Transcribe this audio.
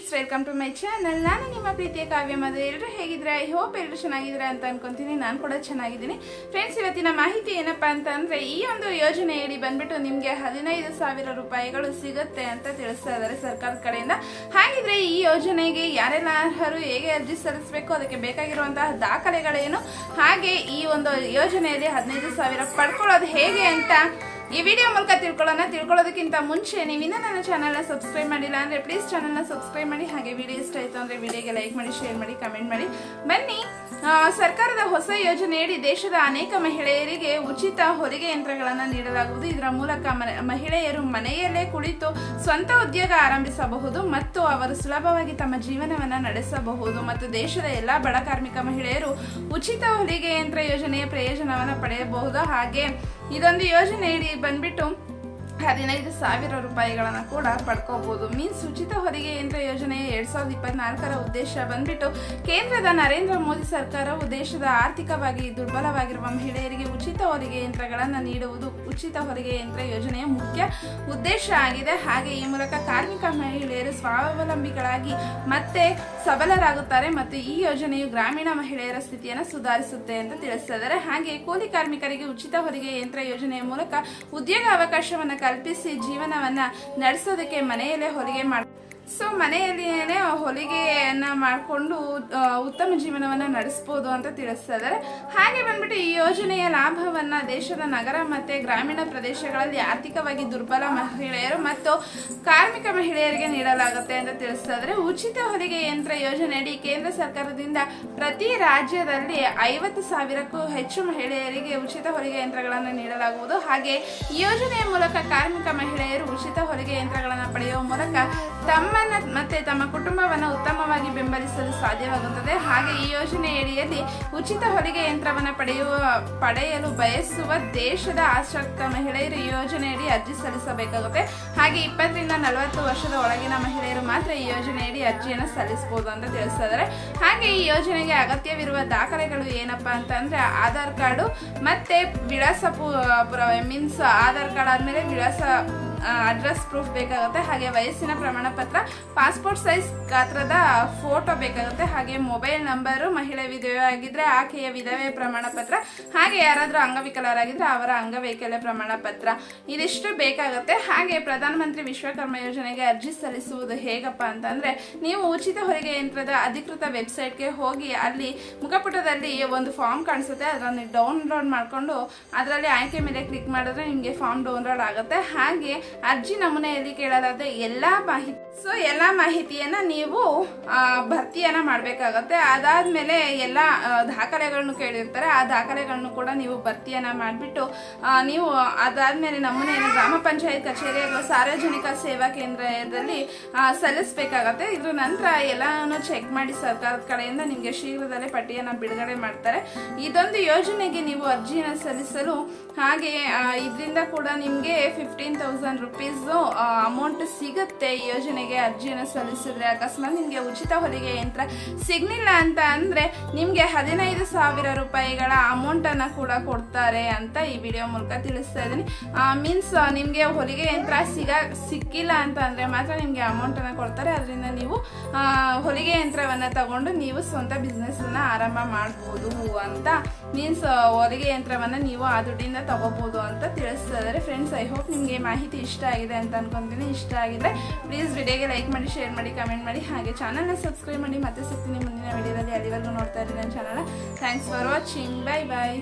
Friends, welcome to my channel. ನಾನು ನಿಮ್ಮ ಪ್ರೀತಿಯ ಕಾವ್ಯ ಮದುವೆ ಎಲ್ಲರೂ ಹೇಗಿದ್ರೆ ಐ ಹೋಪ್ ಎಲ್ಲರೂ ಚೆನ್ನಾಗಿದ್ದೀರಾ ಅಂತ ಅನ್ಕೊಂತೀನಿ. ನಾನು ಕೂಡ ಚೆನ್ನಾಗಿದ್ದೀನಿ. ಫ್ರೆಂಡ್ಸ್, ಇವತ್ತಿನ ಮಾಹಿತಿ ಏನಪ್ಪಾ ಅಂತಂದರೆ ಈ ಒಂದು ಯೋಜನೆಯಡಿ ಬಂದ್ಬಿಟ್ಟು ನಿಮಗೆ ಹದಿನೈದು ಸಾವಿರ ರೂಪಾಯಿಗಳು ಸಿಗುತ್ತೆ ಅಂತ ತಿಳಿಸ್ತಾ ಇದ್ದಾರೆ ಸರ್ಕಾರದ ಕಡೆಯಿಂದ. ಹಾಗಿದ್ರೆ ಈ ಯೋಜನೆಗೆ ಯಾರೆಲ್ಲ ಅರ್ಹರು, ಹೇಗೆ ಅರ್ಜಿ ಸಲ್ಲಿಸಬೇಕು, ಅದಕ್ಕೆ ಬೇಕಾಗಿರುವಂತಹ ದಾಖಲೆಗಳೇನು? ಹಾಗೆ ಈ ಒಂದು ಯೋಜನೆಯಲ್ಲಿ ಹದಿನೈದು ಸಾವಿರ ಪಡ್ಕೊಳ್ಳೋದು ಹೇಗೆ ಅಂತ ಈ ವಿಡಿಯೋ ಮೂಲಕ ತಿಳ್ಕೊಳ್ಳೋಣ. ತಿಳ್ಕೊಳ್ಳೋದಕ್ಕಿಂತ ಮುಂಚೆ ನೀವಿನ್ನ ನನ್ನ ಚಾನಲ್ನ ಸಬ್ಸ್ಕ್ರೈಬ್ ಮಾಡಿಲ್ಲ ಅಂದರೆ ಪ್ಲೀಸ್ ಚಾನಲ್ನ ಸಬ್ಸ್ಕ್ರೈಬ್ ಮಾಡಿ. ಹಾಗೆ ವಿಡಿಯೋ ಇಷ್ಟ ಆಯಿತು ಅಂದರೆ ವಿಡಿಯೋಗೆ ಲೈಕ್ ಮಾಡಿ ಶೇರ್ ಮಾಡಿ ಕಮೆಂಟ್ ಮಾಡಿ. ಬನ್ನಿ. ಸರ್ಕಾರದ ಹೊಸ ಯೋಜನೆಯಡಿ ದೇಶದ ಅನೇಕ ಮಹಿಳೆಯರಿಗೆ ಉಚಿತ ಹೊಲಿಗೆ ಯಂತ್ರಗಳನ್ನು ನೀಡಲಾಗುವುದು. ಇದರ ಮೂಲಕ ಮಹಿಳೆಯರು ಮನೆಯಲ್ಲೇ ಕುಳಿತು ಸ್ವಂತ ಉದ್ಯೋಗ ಆರಂಭಿಸಬಹುದು ಮತ್ತು ಅವರು ಸುಲಭವಾಗಿ ತಮ್ಮ ಜೀವನವನ್ನು ನಡೆಸಬಹುದು. ಮತ್ತು ದೇಶದ ಎಲ್ಲಾ ಬಡ ಕಾರ್ಮಿಕ ಮಹಿಳೆಯರು ಉಚಿತ ಹೊಲಿಗೆ ಯಂತ್ರ ಯೋಜನೆಯ ಪ್ರಯೋಜನವನ್ನು ಪಡೆಯಬಹುದು. ಹಾಗೆ ಇದೊಂದು ಯೋಜನೆಯಡಿ ಬಂದ್ಬಿಟ್ಟು ಹದಿನೈದು ಸಾವಿರ ರೂಪಾಯಿಗಳನ್ನು ಕೂಡ ಪಡ್ಕೋಬಹುದು ಮೀನ್ಸ್ ಉಚಿತ ಹೊರಿಗೆ ಯಂತ್ರ ಯೋಜನೆ ಎರಡ್ ಸಾವಿರದ ಇಪ್ಪತ್ನಾಲ್ಕರ ಉದ್ದೇಶ ಬಂದ್ಬಿಟ್ಟು ಕೇಂದ್ರದ ನರೇಂದ್ರ ಮೋದಿ ಸರ್ಕಾರವು ದೇಶದ ಆರ್ಥಿಕವಾಗಿ ದುರ್ಬಲವಾಗಿರುವ ಮಹಿಳೆಯರಿಗೆ ಉಚಿತ ಹೊರಿಗೆ ಯಂತ್ರಗಳನ್ನು ನೀಡುವುದು ಉಚಿತ ಹೊರಿಗೆ ಯಂತ್ರ ಯೋಜನೆಯ ಮುಖ್ಯ ಉದ್ದೇಶ ಆಗಿದೆ. ಹಾಗೆ ಈ ಮೂಲಕ ಕಾರ್ಮಿಕ ಮಹಿಳೆಯರು ಸ್ವಾವಲಂಬಿಗಳಾಗಿ ಮತ್ತೆ ಸಬಲರಾಗುತ್ತಾರೆ ಮತ್ತು ಈ ಯೋಜನೆಯು ಗ್ರಾಮೀಣ ಮಹಿಳೆಯರ ಸ್ಥಿತಿಯನ್ನು ಸುಧಾರಿಸುತ್ತೆ ಅಂತ ತಿಳಿಸ್ತಾ ಇದ್ದಾರೆ ಹಾಗೆ ಕೂಲಿ ಕಾರ್ಮಿಕರಿಗೆ ಉಚಿತ ಹೊರಿಗೆ ಯಂತ್ರ ಯೋಜನೆಯ ಮೂಲಕ ಉದ್ಯೋಗ ಅವಕಾಶವನ್ನು ಕಲ್ಪಿಸಿ ಜೀವನವನ್ನ ನಡೆಸೋದಕ್ಕೆ ಮನೆಯಲ್ಲೇ ಹೊಲಿಗೆ ಮಾಡ ಸೊ ಮನೆಯಲ್ಲಿಯೇ ಹೊಲಿಗೆಯನ್ನ ಮಾಡಿಕೊಂಡು ಉತ್ತಮ ಜೀವನವನ್ನ ನಡೆಸಬಹುದು ಅಂತ ತಿಳಿಸ್ತಾ ಇದ್ದಾರೆ. ಹಾಗೆ ಬಂದ್ಬಿಟ್ಟು ಈ ಯೋಜನೆಯ ಲಾಭವನ್ನ ದೇಶದ ನಗರ ಮತ್ತೆ ಗ್ರಾಮೀಣ ಪ್ರದೇಶಗಳಲ್ಲಿ ಆರ್ಥಿಕವಾಗಿ ದುರ್ಬಲ ಮಹಿಳೆಯರು ಮತ್ತು ಕಾರ್ಮಿಕ ಮಹಿಳೆಯರಿಗೆ ನೀಡಲಾಗುತ್ತೆ ಅಂತ ತಿಳಿಸ್ತಾ ಇದ್ದಾರೆ. ಉಚಿತ ಹೊಲಿಗೆ ಯಂತ್ರ ಯೋಜನೆಯಡಿ ಕೇಂದ್ರ ಸರ್ಕಾರದಿಂದ ಪ್ರತಿ ರಾಜ್ಯದಲ್ಲಿ ಐವತ್ತು ಸಾವಿರಕ್ಕೂ ಹೆಚ್ಚು ಮಹಿಳೆಯರಿಗೆ ಉಚಿತ ಹೊಲಿಗೆ ಯಂತ್ರಗಳನ್ನು ನೀಡಲಾಗುವುದು. ಹಾಗೆ ಯೋಜನೆಯ ಮೂಲಕ ಕಾರ್ಮಿಕ ಮಹಿಳೆಯರು ಉಚಿತ ಹೊಲಿಗೆ ಯಂತ್ರಗಳನ್ನು ಪಡೆಯುವ ಮೂಲಕ ತಮ್ಮನ್ನ ಮತ್ತೆ ತಮ್ಮ ಕುಟುಂಬವನ್ನು ಉತ್ತಮವಾಗಿ ಬೆಂಬಲಿಸಲು ಸಾಧ್ಯವಾಗುತ್ತದೆ. ಹಾಗೆ ಈ ಯೋಜನೆಯಡಿಯಲ್ಲಿ ಉಚಿತ ಹೊಲಿಗೆ ಯಂತ್ರವನ್ನು ಪಡೆಯುವ, ಪಡೆಯಲು ಬಯಸುವ ದೇಶದ ಆಸಕ್ತ ಮಹಿಳೆಯರು ಈ ಯೋಜನೆಯಡಿ ಅರ್ಜಿ ಸಲ್ಲಿಸಬೇಕಾಗುತ್ತೆ. ಹಾಗೆ ಇಪ್ಪತ್ತರಿಂದ ನಲವತ್ತು ವರ್ಷದ ಒಳಗಿನ ಮಹಿಳೆಯರು ಮಾತ್ರ ಈ ಯೋಜನೆಯಡಿ ಅರ್ಜಿಯನ್ನು ಸಲ್ಲಿಸಬಹುದು ಅಂತ ತಿಳಿಸ್ತಾ ಇದ್ದಾರೆ ಹಾಗೆ ಈ ಯೋಜನೆಗೆ ಅಗತ್ಯವಿರುವ ದಾಖಲೆಗಳು ಏನಪ್ಪಾ ಅಂತ ಅಂದ್ರೆ ಆಧಾರ್ ಕಾರ್ಡು ಮತ್ತೆ ವಿಳಾಸ ಪುರ ಮೀನ್ಸ್ ಆಧಾರ್ ಕಾರ್ಡ್ ಆದ್ಮೇಲೆ ವಿಳಾಸ ಅಡ್ರೆಸ್ ಪ್ರೂಫ್ ಬೇಕಾಗುತ್ತೆ. ಹಾಗೆ ವಯಸ್ಸಿನ ಪ್ರಮಾಣ ಪತ್ರ ಪಾಸ್ಪೋರ್ಟ್ ಸೈಜ್ ಗಾತ್ರದ ಫೋಟೋ ಬೇಕಾಗುತ್ತೆ. ಹಾಗೆ ಮೊಬೈಲ್ ನಂಬರು ಮಹಿಳೆ ವಿಧವೆ ಆಗಿದ್ರೆ ಆಕೆಯ ವಿಧವೆ ಪ್ರಮಾಣ ಪತ್ರ ಹಾಗೆ ಯಾರಾದರೂ ಅಂಗವಿಕಲರಾಗಿದ್ರೆ ಅವರ ಅಂಗವೈಕಲ್ಯ ಪ್ರಮಾಣ ಪತ್ರ ಇದಿಷ್ಟು ಬೇಕಾಗುತ್ತೆ. ಹಾಗೆ ಪ್ರಧಾನಮಂತ್ರಿ ವಿಶ್ವಕರ್ಮ ಯೋಜನೆಗೆ ಅರ್ಜಿ ಸಲ್ಲಿಸುವುದು ಹೇಗಪ್ಪ ಅಂತಂದ್ರೆ, ನೀವು ಉಚಿತ ಹೊರಿಗೆ ಯಂತ್ರದ ಅಧಿಕೃತ ವೆಬ್ಸೈಟ್ಗೆ ಹೋಗಿ ಅಲ್ಲಿ ಮುಖಪುಟದಲ್ಲಿ ಒಂದು ಫಾರ್ಮ್ ಕಾಣಿಸುತ್ತೆ. ಅದನ್ನು ಡೌನ್ಲೋಡ್ ಮಾಡಿಕೊಂಡು, ಅದರಲ್ಲಿ ಆಯ್ಕೆ ಮೇಲೆ ಕ್ಲಿಕ್ ಮಾಡಿದ್ರೆ ನಿಮಗೆ ಫಾರ್ಮ್ ಡೌನ್ಲೋಡ್ ಆಗುತ್ತೆ. ಹಾಗೆ ಅರ್ಜಿ ನಮೂನೆಯಲ್ಲಿ ಕೇಳಲಾದ ಎಲ್ಲ ಮಾಹಿತಿ ಸೊ ಎಲ್ಲ ಮಾಹಿತಿಯನ್ನ ನೀವು ಭರ್ತಿಯನ್ನ ಮಾಡ್ಬೇಕಾಗತ್ತೆ. ಅದಾದ್ಮೇಲೆ ಎಲ್ಲ ದಾಖಲೆಗಳನ್ನು ಕೇಳಿರ್ತಾರೆ. ಆ ದಾಖಲೆಗಳನ್ನು ಕೂಡ ನೀವು ಭರ್ತಿಯನ್ನ ಮಾಡಿಬಿಟ್ಟು ನೀವು ಅದಾದ್ಮೇಲೆ ನಮೂನೆಯನ್ನು ಗ್ರಾಮ ಪಂಚಾಯತ್ ಕಚೇರಿ ಅಥವಾ ಸಾರ್ವಜನಿಕ ಸೇವಾ ಕೇಂದ್ರದಲ್ಲಿ ಸಲ್ಲಿಸಬೇಕಾಗತ್ತೆ ಸಲ್ಲಿಸ್ಬೇಕಾಗತ್ತೆ. ಇದ್ರ ನಂತರ ಎಲ್ಲಾನು ಚೆಕ್ ಮಾಡಿ ಸರ್ಕಾರದ ಕಡೆಯಿಂದ ನಿಮಗೆ ಶೀಘ್ರದಲ್ಲೇ ಪಟ್ಟಿಯನ್ನ ಬಿಡುಗಡೆ ಮಾಡ್ತಾರೆ. ಇದೊಂದು ಯೋಜನೆಗೆ ನೀವು ಅರ್ಜಿಯನ್ನು ಸಲ್ಲಿಸಲು ಹಾಗೆ ಇದರಿಂದ ಕೂಡ ನಿಮಗೆ ಫಿಫ್ಟೀನ್ ತೌಸಂಡ್ ರುಪೀಸ್ ಅಮೌಂಟ್ ಸಿಗುತ್ತೆ ಈ ಯೋಜನೆಗೆ, ಅರ್ಜಿಯನ್ನು ಸಲ್ಲಿಸಿದ್ರೆ. ಅಕಸ್ಮಾತ್ ನಿಮಗೆ ಉಚಿತ ಹೊಲಿಗೆ ಯಂತ್ರ ಸಿಗಲಿಲ್ಲ ಅಂತ ಅಂದರೆ ನಿಮಗೆ ಹದಿನೈದು ಸಾವಿರ ರೂಪಾಯಿಗಳ ಅಮೌಂಟನ್ನು ಕೂಡ ಕೊಡ್ತಾರೆ ಅಂತ ಈ ವಿಡಿಯೋ ಮೂಲಕ ತಿಳಿಸ್ತಾ ಇದ್ದೀನಿ. ಮೀನ್ಸ್ ನಿಮಗೆ ಹೊಲಿಗೆ ಯಂತ್ರ ಸಿಗ, ಸಿಕ್ಕಿಲ್ಲ ಅಂತ ಅಂದರೆ ಮಾತ್ರ ನಿಮಗೆ ಅಮೌಂಟನ್ನು ಕೊಡ್ತಾರೆ. ಅದರಿಂದ ನೀವು ಹೊಲಿಗೆ ಯಂತ್ರವನ್ನು ತಗೊಂಡು ನೀವು ಸ್ವಂತ ಬಿಸ್ನೆಸ್ಸನ್ನು ಆರಂಭ ಮಾಡ್ಬೋದು ಅಂತ ಮೀನ್ಸ್ ಹೊಲಿಗೆ ಯಂತ್ರವನ್ನು ನೀವು ಆ ದುಡ್ಡಿಂದ ತಗೋಬೋದು ಅಂತ ತಿಳಿಸ್ತಾ ಇದ್ದಾರೆ. ಫ್ರೆಂಡ್ಸ್ ಐ ಹೋಪ್ ನಿಮಗೆ ಮಾಹಿತಿ ಇಷ್ಟ ಆಗಿದೆ ಅಂತ ಅನ್ಕೊಂತೀನಿ. ಇಷ್ಟ ಆಗಿದ್ರೆ ಪ್ಲೀಸ್ ವಿಡಿಯೋಗೆ ಲೈಕ್ ಮಾಡಿ ಶೇರ್ ಮಾಡಿ ಕಮೆಂಟ್ ಮಾಡಿ. ಹಾಗೆ ಚಾನಲ್ನ ಸಬ್ಸ್ಕ್ರೈಬ್ ಮಾಡಿ. ಮತ್ತೆ ಸಿಗ್ತೀನಿ ಮುಂದಿನ ವಿಡಿಯೋದಲ್ಲಿ ಅಲ್ಲಿವರೆಗೂ ನೋಡ್ತಾ ಇದ್ದೀನಿ ನನ್ನ channel thanks for watching bye bye